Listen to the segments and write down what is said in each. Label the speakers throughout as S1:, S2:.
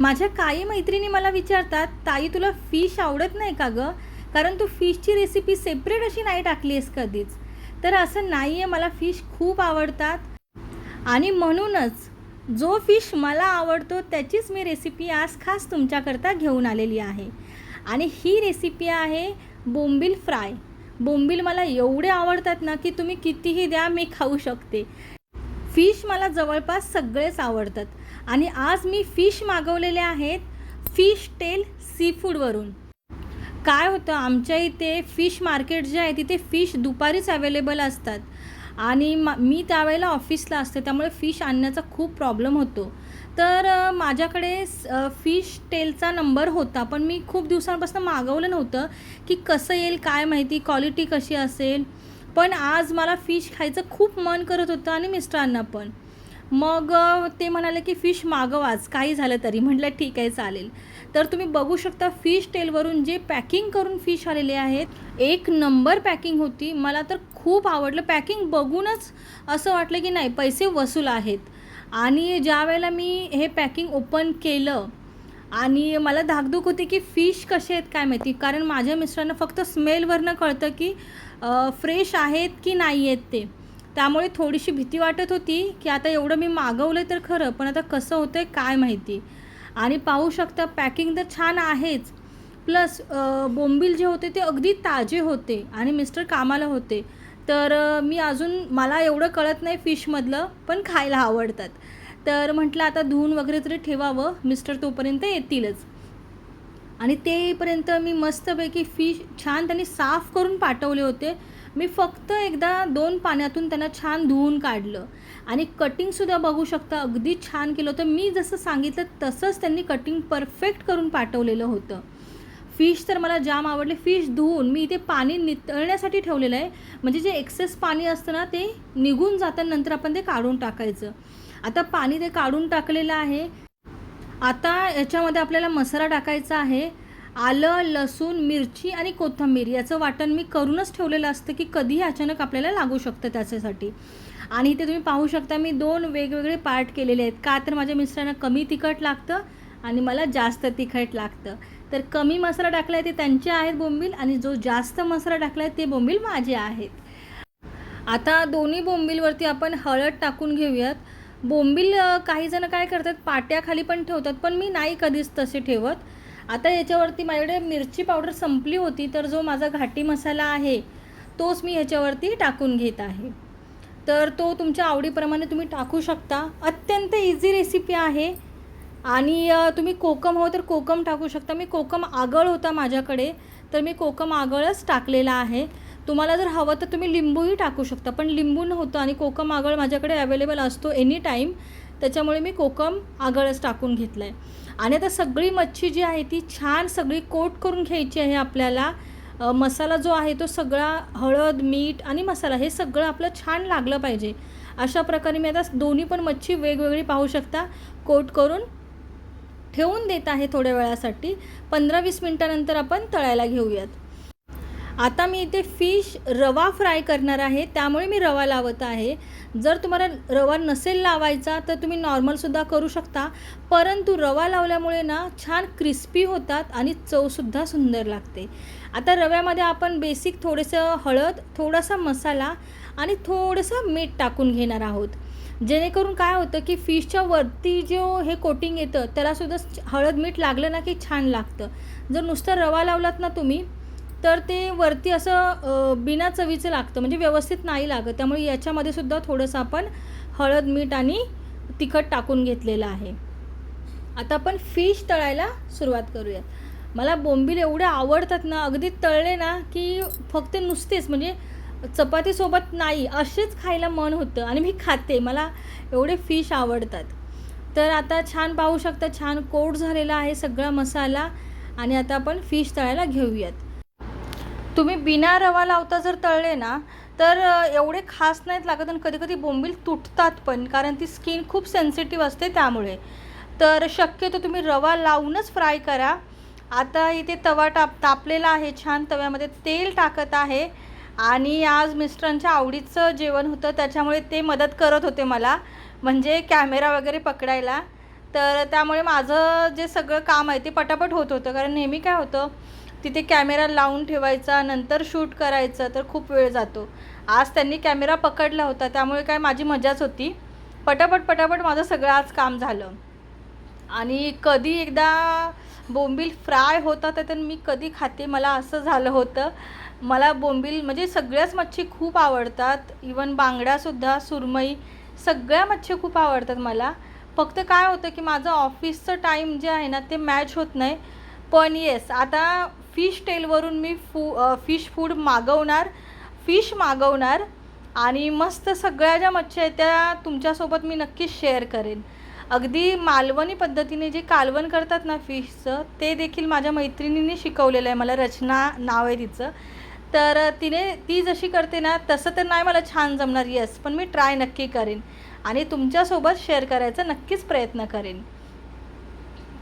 S1: माझ्या काही मैत्रिणी मला विचारतात ताई तुला फिश आवडत नाही का गं? कारण तू फिशची रेसिपी सेपरेट अशी नाही टाकली आहेस कधीच. तर असं नाही आहे मला फिश खूप आवडतात. आणि म्हणूनच जो फिश मला आवडतो त्याचीच मी रेसिपी आज खास तुमच्याकरता घेऊन आलेली आहे. आणि ही रेसिपी आहे बोंबील फ्राय. बोंबील मला एवढे आवडतात ना की तुम्ही कितीही द्या मी खाऊ शकते. फिश मला जवळपास सगळेच आवडतात. आणि आज मी फिश मागवलेले आहेत फिश टेल सी फूडवरून काय होतं आमच्या इथे फिश मार्केट जे आहे तिथे फिश दुपारीच अवेलेबल असतात. आणि मा मी त्यावेळेला ऑफिसला असते त्यामुळे फिश आणण्याचा खूप प्रॉब्लेम होतो. तर माझ्याकडे फिश टेलचा नंबर होता पण मी खूप दिवसांपासून मागवलं नव्हतं की कसं येईल काय माहिती क्वालिटी कशी असेल. पण आज मला फिश खायचं खूप मन करत होतं आणि मिस्टरांना पण. मग ते म्हणाले की फिश मागवाच. काही झालं तरी. म्हटलं ठीक आहे चालेल. तर तुम्ही बघू शकता फिश टेलवरून जे पॅकिंग करून फिश आलेले आहेत एक नंबर पॅकिंग होती. मला तर खूप आवडलं. पॅकिंग बघूनच असं वाटलं की नाही पैसे वसूल आहेत. आणि ज्या वेळेला मी हे पॅकिंग ओपन केलं आणि मला धाकधूक होती की फिश कसे आहेत काय माहिती. कारण माझ्या मिस्टरांना फक्त स्मेलवरनं कळतं की फ्रेश आहेत की नाही आहेत ते. त्यामुळे थोडीशी भीती वाटत होती की आता एवढं मी मागवलं तर खरं पण आता कसं होतं आहे काय माहिती. आणि पाहू शकता पॅकिंग तर छान आहेच. प्लस बोंबील जे होते ते अगदी ताजे होते आणि मिस्टर कामाला होते. तर मी अजून मला एवढं कळत नाही फिशमधलं पण खायला आवडतात. तर म्हटलं आता धुवून वगैरे तरी ठेवावं. मिस्टर तोपर्यंत येतीलच. आणि तेपर्यंत मी मस्तपैकी फिश छान त्यांनी साफ करून पाठवले होते. मी फक्त एकदा दोन पाण्यातून त्यांना छान धुवून काढलं. आणि कटिंगसुद्धा बघू शकता अगदी छान केलं होतं. मी जसं सांगितलं तसंच त्यांनी कटिंग परफेक्ट करून पाठवलेलं होतं. फिश तर मला जाम आवडले. फिश धुवून मी इथे पाणी नितळण्यासाठी ठेवलेलं आहे. म्हणजे जे एक्सेस पाणी असतं ना ते निघून जातं नंतर आपण ते काढून टाकायचं. आता पाणी ते काढून टाकलेलं आहे. आता याच्यामध्ये आपल्याला मसाला टाकायचा आहे. आलं लसूण मिरची आणि कोथिंबीर याचं वाटण मी करूनच ठेवलेलं असतं की कधीही अचानक आपल्याला लागू शकतं त्याच्यासाठी. आणि इथे तुम्ही पाहू शकता मी दोन वेगवेगळे पार्ट केलेले आहेत. का तर माझ्या मिस्टरांना कमी तिखट लागतं आणि मला जास्त तिखट लागतं. तर कमी मसाला टाकला आहे ते त्यांचे आहेत बोंबील आणि जो जास्त मसाला टाकला आहे ते बोंबील माझे आहेत. आता दोन्ही बोंबीलवरती आपण हळद टाकून घेऊयात. बोंबील काही जण काय करतात पाट्याखाली पण ठेवतात पण मी नाही कधीच तसे ठेवत. आता याच्यावरती माझ्याकडे मिरची पावडर संपली होती तर जो माझा घाटी मसाला आहे तोच मी ह्याच्यावरती टाकून घेत आहे. तर तो तुमच्या आवडीप्रमाणे तुम्ही टाकू शकता. अत्यंत इझी रेसिपी आहे. आणि तुम्ही कोकम हो तर कोकम टाकू शकता. मी कोकम आगळ होता माझ्याकडे तर मी कोकम आगळच टाकलेला आहे. तुम्हाला जर हवं तर तुम्ही लिंबूही टाकू शकता. पण लिंबू नव्हतं आणि कोकम आगळ माझ्याकडे अवेलेबल असतो एनी टाईम त्याच्यामुळे मी कोकम आगळच टाकून घेतलं आहे आणि आता सगळी मच्छी जी आहे ती छान सगळी कोट करून घ्यायची आहे आपल्याला. मसाला जो आहे तो सगळा हळद मीठ आणि मसाला हे सगळं आपलं छान लागलं पाहिजे. अशा प्रकारे मी आता दोन्ही पण मच्छी वेगवेगळी पाहू शकता. कोट करून ठेवून देत आहे थोड्या वेळासाठी. पंधरा वीस मिनटानंतर आपण तळायला घेऊयात. आता मी इथे फिश रवा फ्राय करणार आहे. त्यामुळे मी रवा लावत आहे. जर तुम्हाला रवा नसेल लावायचा तर तुम्ही नॉर्मलसुद्धा करू शकता. परंतु रवा लावल्यामुळे ना छान क्रिस्पी होतात आणि चवसुद्धा सुंदर लागते. आता रव्यामध्ये आपण बेसिक थोडंसं हळद थोडासा मसाला आणि थोडंसं मीठ टाकून घेणार आहोत. जेणेकरून काय होतं की फिशच्या वरती जो हे कोटिंग येतं त्यालासुद्धा हळद मीठ लागलं ना की छान लागतं. जर नुसतं रवा लावलात ना तुम्ही तर ते वरती असं बिना चवीचं लागतं म्हणजे व्यवस्थित नाही लागत. त्यामुळे याच्यामध्ये सुद्धा थोडंसं आपण हळद मीठ आणि तिखट टाकून घेतलेलं आहे. आता आपण फिश तळायला सुरुवात करूयात. मला बोंबील एवढे आवडतात ना अगदी तळले ना की फक्त नुसतेच म्हणजे चपातीसोबत नाही असेच खायला मन होतं आणि मी खाते मला एवढे फिश आवडतात. तर आता छान पाहू शकता छान कोट झालेला आहे सगळा मसाला. आणि आता आपण फिश तळायला घेऊयात. तुम्ही बिना रवा लावता जर तळले ना तर एवढे खास नाहीत लागत आणि कधी कधी बोंबील तुटतात पण कारण ती स्किन खूप सेन्सिटिव्ह असते त्यामुळे. तर शक्यतो तुम्ही रवा लावूनच फ्राय करा. आता इथे तवा टाप तापलेला आहे छान तव्यामध्ये तेल टाकत आहे. आणि आज मिस्टरांच्या आवडीचं जेवण होतं त्याच्यामुळे ते मदत करत होते मला म्हणजे कॅमेरा वगैरे पकडायला. तर त्यामुळे माझं जे सगळं काम आहे ते पटापट होत होतं कारण नेहमी काय होतं तिथे कॅमेरा लावून ठेवायचा नंतर शूट करायचं तर खूप वेळ जातो. आज त्यांनी कॅमेरा पकडला होता त्यामुळे काय माझी मजाच होती. पटापट पटापट माझं सगळं आज काम झालं. आणि कधी एकदा बोंबील फ्राय होता तर तर मी कधी खाते मला असं झालं होतं. मला बोंबील म्हणजे सगळ्याच मच्छी खूप आवडतात. इवन बांगड्यासुद्धा सुरमई सगळ्या मच्छी खूप आवडतात मला. फक्त काय होतं की माझं ऑफिसचं टाईम जे आहे ना ते मॅच होत नाही. पण येस आता फिश टेलवरून मी फू फिश फूड मागवणार फिश मागवणार आणि मस्त सगळ्या ज्या मच्छी आहेत त्या तुमच्यासोबत मी नक्कीच शेअर करेन. अगदी मालवणी पद्धतीने जे कालवण करतात ना फिशचं ते देखील माझ्या मैत्रिणीने शिकवलेलं आहे. मला रचना नाव आहे तिचं. तर तिने ती जशी करते ना तसं तर नाही मला छान जमणार येस पण मी ट्राय नक्की करेन आणि तुमच्यासोबत शेअर करायचा नक्कीच प्रयत्न करेन.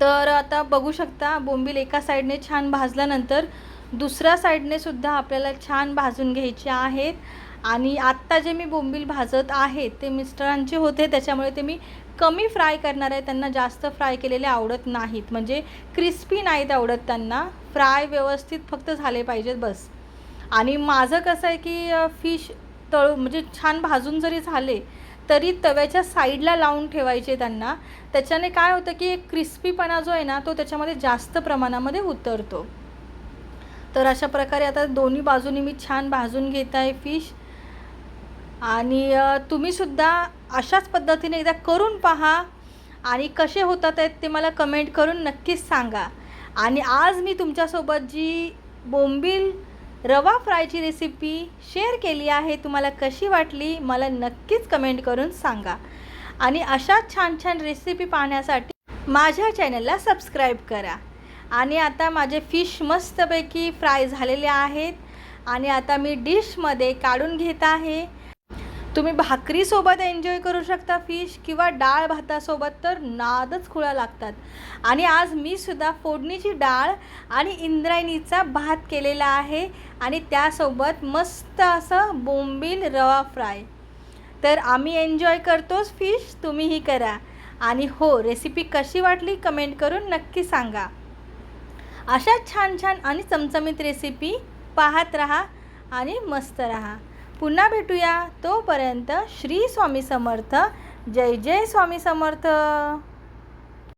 S1: तर आता बघू शकता बोंबील एका साईडने छान भाजल्यानंतर दुसऱ्या साईडने सुद्धा आपल्याला छान भाजून घ्यायचे आहेत. आणि आत्ता जे मी बोंबील भाजत आहे ते मिस्टरांचे होते त्याच्यामुळे ते मी कमी फ्राय करणार आहे. त्यांना जास्त फ्राय केलेले आवडत नाहीत. म्हणजे क्रिस्पी नाहीत आवडत त्यांना. फ्राय व्यवस्थित फक्त झाले पाहिजेत बस. आणि माझं कसं आहे की फिश तळू म्हणजे छान भाजून जरी झाले तरी तव्याच्या साईडला लावून ठेवायचे त्यांना. त्याच्याने काय होतं की एक क्रिस्पीपणा जो आहे ना तो त्याच्यामध्ये जास्त प्रमाणामध्ये उतरतो. तर अशा प्रकारे आता दोन्ही बाजूनी मी छान भाजून घेत आहे फिश. आणि तुम्हीसुद्धा अशाच पद्धतीने एकदा करून पहा. आणि कसे होतात आहेत ते मला कमेंट करून नक्कीच सांगा. आणि आज मी तुमच्यासोबत जी बोंबील रवा फ्रायची रेसिपी शेअर केली आहे. तुम्हाला कशी वाटली? मला नक्कीच कमेंट करून सांगा. आणि अशा छान छान रेसिपी पाहण्यासाठी माझ्या चॅनलला सबस्क्राईब करा. आणि आता माझे फिश मस्तपैकी फ्राय झालेले आहेत. आणि आता मी डिशमध्ये काढून घेत आहे. तुम्ही भाकरीसोबत एन्जॉय करू शकता फिश किंवा डाळ भातासोबत तर नादच खुळा लागतात. आणि आज मी सुद्धा फोडणीची डाळ आणि इंद्रायणीचा भात केलेला आहे आणि त्यासोबत मस्त असं बोंबील रवा फ्राय. तर आम्ही एन्जॉय करतोच फिश तुम्हीही करा. आणि हो रेसिपी कशी वाटली कमेंट करून नक्की सांगा. अशा छान छान आणि चमचमीत रेसिपी पाहत राहा आणि मस्त रहा. पुन्हा भेटूया तोपर्यंत श्री स्वामी समर्थ. जय जय स्वामी समर्थ.